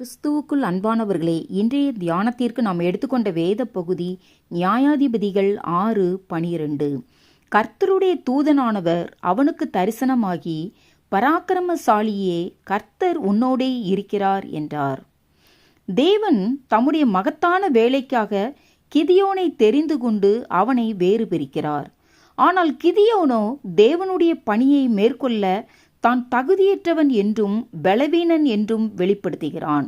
கிறிஸ்துவுக்குள் அன்பானவர்களே இன்றைய தியானத்திற்கு நாம் எடுத்துக்கொண்ட வேத பகுதி நியாயாதிபதிகள் ஆறு பனிரெண்டு. கர்த்தருடைய தூதனானவர் அவனுக்கு தரிசனமாகி பராக்கிரமசாலியே கர்த்தர் உன்னோடே இருக்கிறார் என்றார். தேவன் தம்முடைய மகத்தான வேலைக்காக கிதியோனை தெரிந்து கொண்டு அவனை வேறு பிரிக்கிறார். ஆனால் கிதியோனோ தேவனுடைய பணியை மேற்கொள்ள தான் தகுதியற்றவன் என்றும் பலவீனன் என்றும் வெளிப்படுத்துகிறான்.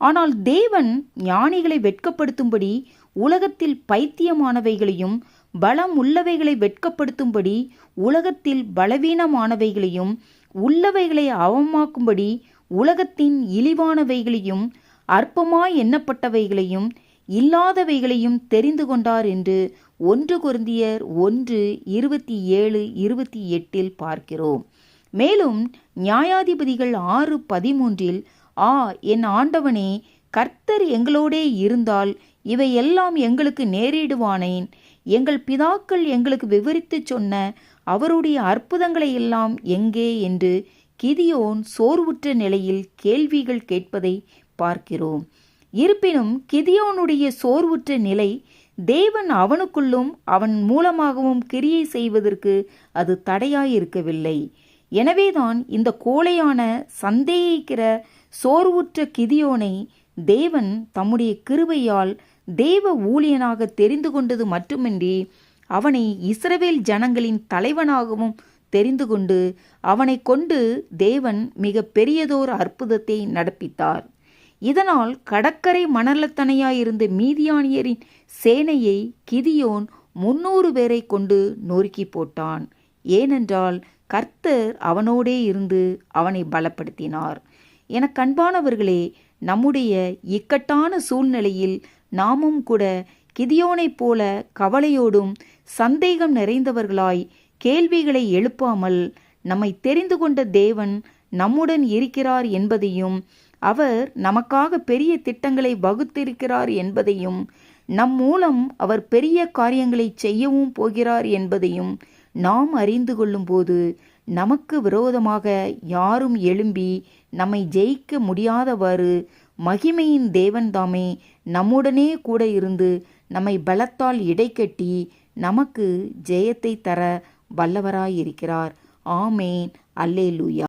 ஆனால் தேவன் ஞானிகளை வெட்கப்படுத்தும்படி உலகத்தில் பைத்தியமானவைகளையும் பலம் உள்ளவைகளை வெட்கப்படுத்தும்படி உலகத்தில் பலவீனமானவைகளையும் உள்ளவைகளை அவமாக்கும்படி உலகத்தின் இழிவானவைகளையும் அற்பமாய் எண்ணப்பட்டவைகளையும் இல்லாதவைகளையும் தெரிந்து கொண்டார் என்று ஒன்று குருந்தியர் ஒன்று இருபத்தி ஏழு இருபத்தி எட்டில் பார்க்கிறோம். மேலும் நியாயாதிபதிகள் ஆறு பதிமூன்றில் ஆ என் ஆண்டவனே கர்த்தர் எங்களோடே இருந்தால் இவையெல்லாம் எங்களுக்கு நேரிடுவானேன். எங்கள் பிதாக்கள் எங்களுக்கு விவரித்து சொன்ன அவருடைய அற்புதங்களை எல்லாம் எங்கே? என்று கிதியோன் சோர்வுற்ற நிலையில் கேள்விகள் கேட்பதை பார்க்கிறோம். இருப்பினும் கிதியோனுடைய சோர்வுற்ற நிலை தேவன் அவனுக்குள்ளும் அவன் மூலமாகவும் கிரியை செய்வதற்கு அது தடையாயிருக்கவில்லை. எனவேதான் இந்த கோழையான சந்தேகிக்கிற சோர்வுற்ற கிதியோனை தேவன் தம்முடைய கிருபையால் தேவ ஊழியனாக தெரிந்து கொண்டது மட்டுமின்றி அவனை இஸ்ரவேல் ஜனங்களின் தலைவனாகவும் தெரிந்து கொண்டு அவனை கொண்டு தேவன் மிக பெரியதோர் அற்புதத்தை நடப்பித்தார். இதனால் கடற்கரை மணலத்தனையாயிருந்த மீதியானியரின் சேனையை கிதியோன் முன்னூறு பேரை கொண்டு நொறுக்கி போட்டான். ஏனென்றால் கர்த்தர் அவனோடே இருந்து அவனை பலப்படுத்தினார். என கண்பானவர்களே நம்முடைய இக்கட்டான சூழ்நிலையில் நாமும் கூட கிதியோனைப் போல கவலையோடும் சந்தேகம் நிறைந்தவர்களாய் கேள்விகளை எழுப்பாமல் நம்மை தெரிந்து கொண்ட தேவன் நம்முடன் இருக்கிறார் என்பதையும் அவர் நமக்காக பெரிய திட்டங்களை வகுத்திருக்கிறார் என்பதையும் நம் மூலம் அவர் பெரிய காரியங்களை செய்யவும் போகிறார் என்பதையும் நாம் அறிந்து கொள்ளும்போது நமக்கு விரோதமாக யாரும் எழும்பி நம்மை ஜெயிக்க முடியாதவாறு மகிமையின் தேவன்தாமே நம்முடனே கூட இருந்து நம்மை பலத்தால் இடைக்கட்டி நமக்கு ஜெயத்தை தர வல்லவராயிருக்கிறார். ஆமேன். அல்லேலூயா.